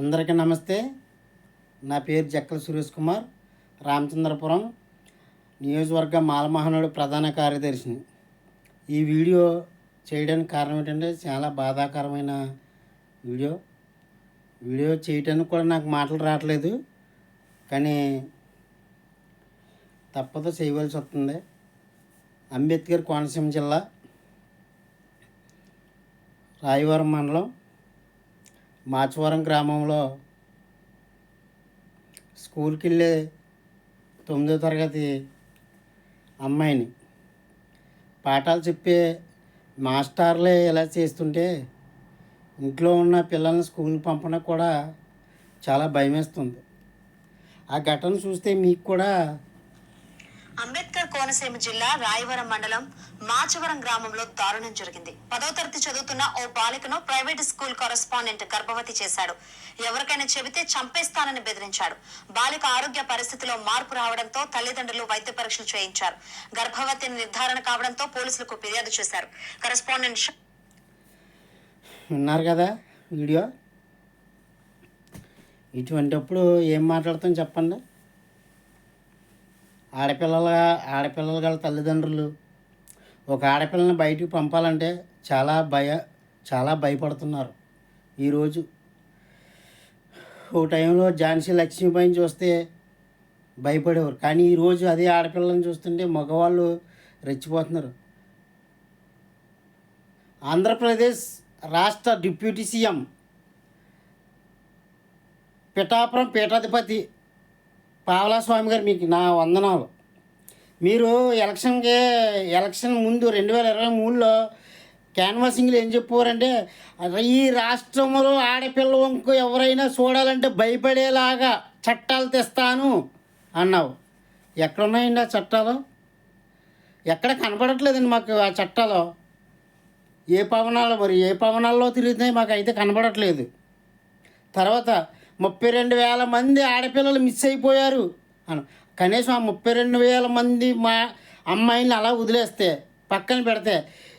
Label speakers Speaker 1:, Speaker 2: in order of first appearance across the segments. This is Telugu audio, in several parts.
Speaker 1: అందరికీ నమస్తే. నా పేరు జక్కల సురేష్ కుమార్ రామచంద్రపురం నియోజకవర్గ మాలమహనుడు ప్రధాన కార్యదర్శిని. ఈ వీడియో చేయడానికి కారణం ఏంటంటే చాలా బాధాకరమైన వీడియో. వీడియో చేయటానికి కూడా నాకు మాటలు రావట్లేదు కానీ తప్పదు చేయవలసి వస్తుంది. అంబేద్కర్ కోనసీమ జిల్లా రాయవరం మండలం మాచవరం గ్రామంలో స్కూల్కి వెళ్ళే తొమ్మిదో తరగతి అమ్మాయిని పాఠాలు చెప్పే మాస్టర్లే ఇలా చేస్తుంటే ఇంట్లో ఉన్న పిల్లల్ని స్కూల్కి పంపడం కూడా చాలా భయమేస్తుంది. ఆ ఘటన చూస్తే మీకు కూడా
Speaker 2: అంబేద్కర్ కోనసీమ జిల్లా రాయవరం మండలం మాచవరం గ్రామంలో దారుణం జరిగింది. పదో తరగతి చదువుతున్న ఓ బాలికను ప్రైవేట్ స్కూల్ కరస్పాండెంట్ గర్భవతి చేశాడు. ఎవరికైనా చెబితే చంపేస్తానని బెదిరించాడు. బాలిక ఆరోగ్య పరిస్థితిలో మార్పు రావడంతో తల్లిదండ్రులు వైద్య పరీక్షలు చేయించారు. గర్భవతి నిర్ధారణ కావడంతో పోలీసులకు ఫిర్యాదు చేశారు. కరస్పాండెంట్ ఉన్నారు
Speaker 1: విన్నారు కదా వీడియో? ఇటువంటిప్పుడు ఏం మాట్లాడతాం చెప్పండి? ఆడపిల్లల ఆడపిల్లలు గల తల్లిదండ్రులు ఒక ఆడపిల్లని బయటికి పంపాలంటే చాలా భయ చాలా భయపడుతున్నారు. ఈరోజు ఓ టైంలో ఝాన్సీ లక్ష్మీబాయిని చూస్తే భయపడేవారు. కానీ ఈరోజు అదే ఆడపిల్లని చూస్తుంటే మగవాళ్ళు రెచ్చిపోతున్నారు. ఆంధ్రప్రదేశ్ రాష్ట్ర డిప్యూటీ సీఎం పిఠాపురం పీఠాధిపతి పావలా స్వామి గారు మీకు నా వందనాలు. మీరు ఎలక్షన్కి ఎలక్షన్ ముందు రెండు వేల ఇరవై మూడులో క్యాన్వాసింగ్లు ఏం చెప్పారంటే ఈ రాష్ట్రంలో ఆడపిల్ల వంకు ఎవరైనా చూడాలంటే భయపడేలాగా చట్టాలు తెస్తాను అన్నావు. ఎక్కడున్నాయండి ఆ చట్టాలు? ఎక్కడ కనపడట్లేదండి మాకు ఆ చట్టాలు? ఏ పవనాలు మరి? ఏ పవనాల్లో తిరుగుతున్నాయి మాకు అయితే కనపడట్లేదు. తర్వాత ముప్పై రెండు వేల మంది ఆడపిల్లలు మిస్ అయిపోయారు అను. కనీసం ఆ ముప్పై రెండు వేల మంది మా అమ్మాయిని అలా వదిలేస్తే పక్కన పెడితే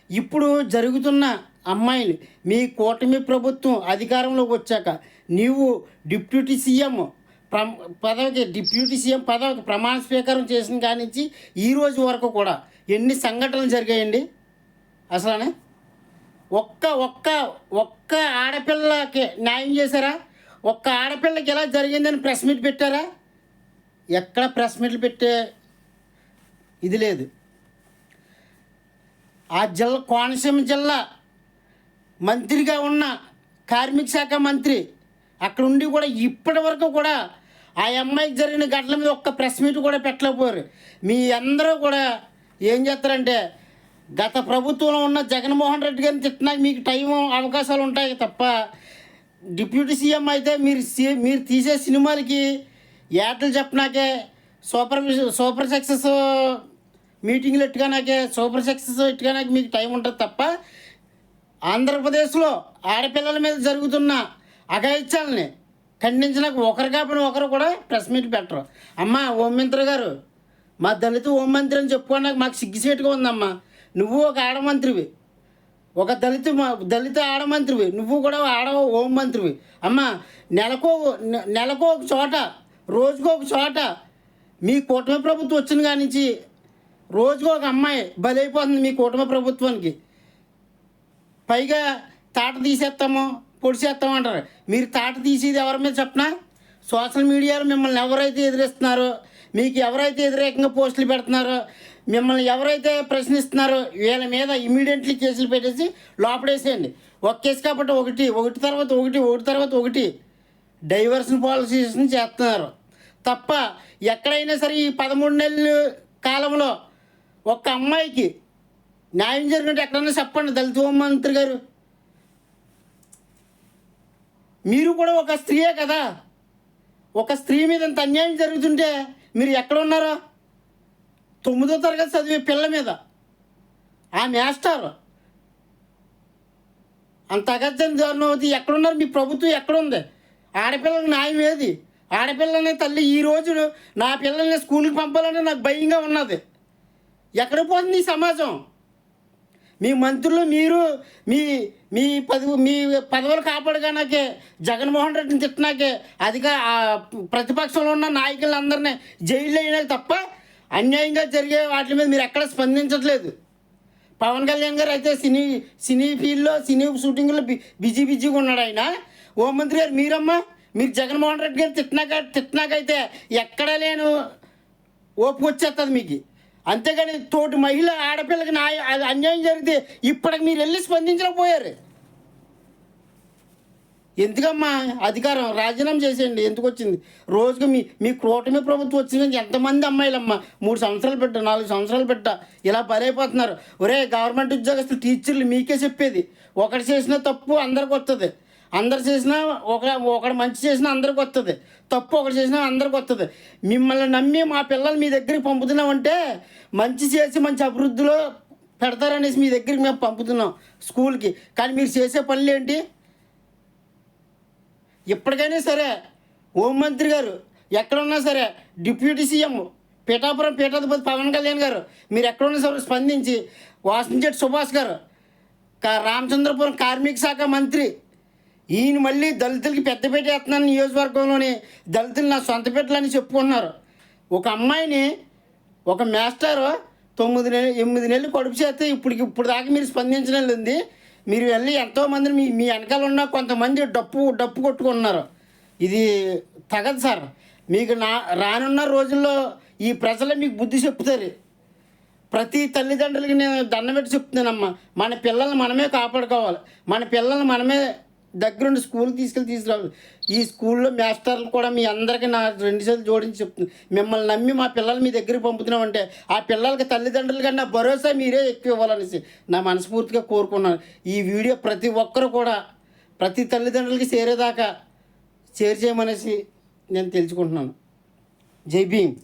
Speaker 1: ఇప్పుడు జరుగుతున్న అమ్మాయిలు మీ కూటమి ప్రభుత్వం అధికారంలోకి వచ్చాక నీవు డిప్యూటీ సీఎం ప్ర పదవికి డిప్యూటీ సీఎం పదవికి ప్రమాణ స్వీకారం చేసిన కాడి నుంచి ఈ రోజు వరకు కూడా ఎన్ని సంఘటనలు జరిగాయండి? అసలనే? ఒక్క ఒక్క ఒక్క ఆడపిల్లకి న్యాయం చేశారా? ఒక్క ఆడపిల్లకి ఎలా జరిగిందని ప్రెస్ మీట్ పెట్టారా? ఎక్కడ ప్రెస్ మీట్లు పెట్టే ఇది లేదు. ఆ జిల్లా కోనసీమ జిల్లా మంత్రిగా ఉన్న కార్మిక శాఖ మంత్రి అక్కడ ఉండి కూడా ఇప్పటి వరకు కూడా ఆ అమ్మాయికి జరిగిన ఘటన మీద ఒక్క ప్రెస్ మీట్ కూడా పెట్టలేకపోయారు. మీ అందరూ కూడా ఏం చేస్తారంటే గత ప్రభుత్వంలో ఉన్న జగన్మోహన్ రెడ్డి గారిని తిట్టినా మీకు టైం అవకాశాలు ఉంటాయి తప్ప డిప్యూటీ సీఎం అయితే మీరు సీ- మీరు తీసే సినిమాలకి యాటలు చెప్పినాకే సూపర్ సూపర్ సక్సెస్ మీటింగ్లు ఎట్టుగానాకే సూపర్ సక్సెస్ ఎట్టుగానాకే మీకు టైం ఉంటుంది తప్ప ఆంధ్రప్రదేశ్లో ఆడపిల్లల మీద జరుగుతున్న అఘాయిత్యాలని ఖండించడానికి ఒకరు కాకపోయినా ఒకరు కూడా ప్రెస్ మీట్ పెట్టరు. అమ్మ హోంమంత్రి గారు మా దళిత హోంమంత్రి అని చెప్పుకోవడానికి మాకు సిగ్గుసేటుగా ఉందమ్మా. నువ్వు ఒక ఆడమంత్రివి ఒక దళిత దళిత ఆడమంత్రివి నువ్వు కూడా ఆడ హోంమంత్రివి అమ్మ నెలకో నెలకో ఒక చోట రోజుకో ఒక చోట మీ కూటమి ప్రభుత్వం వచ్చిన కాడి నుంచి రోజుకో ఒక అమ్మాయి బలైపోతుంది మీ కూటమి ప్రభుత్వానికి. పైగా తాట తీసేస్తాము పొడిసేస్తాము అంటారు. మీరు తాట తీసేది ఎవరి మీద చెప్పనా? సోషల్ మీడియాలో మిమ్మల్ని ఎవరైతే ఎదిరిస్తున్నారో మీకు ఎవరైతే వ్యతిరేకంగా పోస్టులు పెడుతున్నారో మిమ్మల్ని ఎవరైతే ప్రశ్నిస్తున్నారో వీళ్ళ మీద ఇమీడియట్లీ కేసులు పెట్టేసి లోపడేసేయండి. ఒక కేసు కాబట్టి ఒకటి ఒకటి తర్వాత ఒకటి ఒకటి తర్వాత ఒకటి. డైవర్షన్ పాలసీస్ని చేస్తున్నారు. తప్ప ఎక్కడైనా సరే ఈ పదమూడు నెలల కాలంలో ఒక్క అమ్మాయికి న్యాయం జరిగినట్టు ఎక్కడన్నా చెప్పండి దళిత హోంమంత్రి గారు. మీరు కూడా ఒక స్త్రీయే కదా. ఒక స్త్రీ మీద ఇంత అన్యాయం జరుగుతుంటే మీరు ఎక్కడ ఉన్నారో? తొమ్మిదో తరగతి చదివే పిల్ల మీద. ఆ మాస్టర్ అంత అగత్యం అవుతుంది. ఎక్కడున్నారు? మీ ప్రభుత్వం ఎక్కడుంది? ఆడపిల్లలకు న్యాయం ఏది? ఆడపిల్లని తల్లి ఈ నా పిల్లల్ని స్కూల్కి పంపాలంటే నాకు భయంగా ఉన్నది. ఎక్కడ పోతుంది ఈ సమాజం? మీ మంత్రులు మీరు మీ మీ పదవి మీ పదవులు కాపాడగానకే జగన్మోహన్ రెడ్డిని తిట్టినాకే అధిక ప్రతిపక్షంలో ఉన్న నాయకులందరినీ జైల్లో వేయాలి తప్ప అన్యాయంగా జరిగే వాటి మీద మీరు ఎక్కడ స్పందించట్లేదు. పవన్ కళ్యాణ్ గారు అయితే సినీ సినీ ఫీల్డ్లో సినీ షూటింగ్లో బి బిజీ బిజీగా ఉన్నాడు ఆయన. హోంమంత్రి గారు మీరమ్మా మీరు జగన్మోహన్ రెడ్డి గారు తిట్టినాక తిట్టినాకైతే ఎక్కడ లేను ఓపుకొచ్చేస్తుంది మీకు. అంతేగాని తోటి మహిళ ఆడపిల్లకి నా అది అన్యాయం జరిగితే ఇప్పటికి మీరు వెళ్ళి స్పందించలేకపోయారు. ఎందుకమ్మా? అధికారం. రాజీనామా చేసేయండి. ఎందుకు వచ్చింది రోజుకి మీ మీ కూటమి ప్రభుత్వం వచ్చింది ఎంతమంది అమ్మాయిలమ్మా? మూడు సంవత్సరాలు పెట్ట నాలుగు సంవత్సరాలు పెట్ట. ఇలా పరైపోతున్నారు. ఒరే గవర్నమెంట్ ఉద్యోగస్తులు టీచర్లు మీకే చెప్పేది. ఒకటి చేసిన తప్పు అందరికి వస్తుంది అందరు చేసినా ఒక ఒకడు మంచి చేసినా అందరికి వస్తుంది తప్పు ఒకటి చేసినా అందరికి వస్తుంది మిమ్మల్ని నమ్మి మా పిల్లలు మీ దగ్గరికి పంపుతున్నామంటే మంచి చేసి మంచి అభివృద్ధిలో పెడతారనేసి మీ దగ్గరికి మేము పంపుతున్నాం స్కూల్కి. కానీ మీరు చేసే పనులు ఏంటి? ఇప్పటికైనా సరే హోంమంత్రి గారు ఎక్కడున్నా సరే డిప్యూటీ సీఎం పీఠాపురం పీఠాధిపతి పవన్ కళ్యాణ్ గారు మీరు ఎక్కడున్నా సరే స్పందించి వాసంచెట్టి సుభాష్ గారు కా రామచంద్రపురం కార్మిక శాఖ మంత్రి ఈయన మళ్ళీ దళితులకి పెద్దపేట వేస్తున్నాను నియోజకవర్గంలోని దళితులు నా సొంత పెట్టలని చెప్పుకుంటున్నారు. ఒక అమ్మాయిని ఒక మాస్టారు తొమ్మిది నెలలు ఎనిమిది నెలలు కడుపు చేస్తే ఇప్పటికి ఇప్పుడు దాకా మీరు స్పందించడం లేదు. మీరు వెళ్ళి ఎంతోమందిని మీ మీ వెనకాల ఉన్న కొంతమంది డప్పు డప్పు కొట్టుకుంటున్నారు. ఇది తగదు సార్. మీకు నా రానున్న రోజుల్లో ఈ ప్రజలు మీకు బుద్ధి చెప్తారు. ప్రతి తల్లిదండ్రులకి నేను దండం పెట్టి చెప్తున్నానమ్మా. మన పిల్లల్ని మనమే కాపాడుకోవాలి. మన పిల్లల్ని మనమే దగ్గరుండి స్కూల్కి తీసుకెళ్ళి తీసుకురావాలి ఈ స్కూల్లో మాస్టర్లు కూడా మీ అందరికీ నా రెండు చేతులు జోడించి చెప్తుంది మిమ్మల్ని నమ్మి మా పిల్లలు మీ దగ్గరికి పంపుతున్నామంటే ఆ పిల్లలకి తల్లిదండ్రులు కన్నా భరోసా మీరే ఎక్కువ ఇవ్వాలనేసి నా మనస్ఫూర్తిగా కోరుకున్నాను ఈ వీడియో ప్రతి ఒక్కరు కూడా ప్రతి తల్లిదండ్రులకి చేరేదాకా షేర్ చేయమనేసి నేను తెలుసుకుంటున్నాను. జై భీమ్.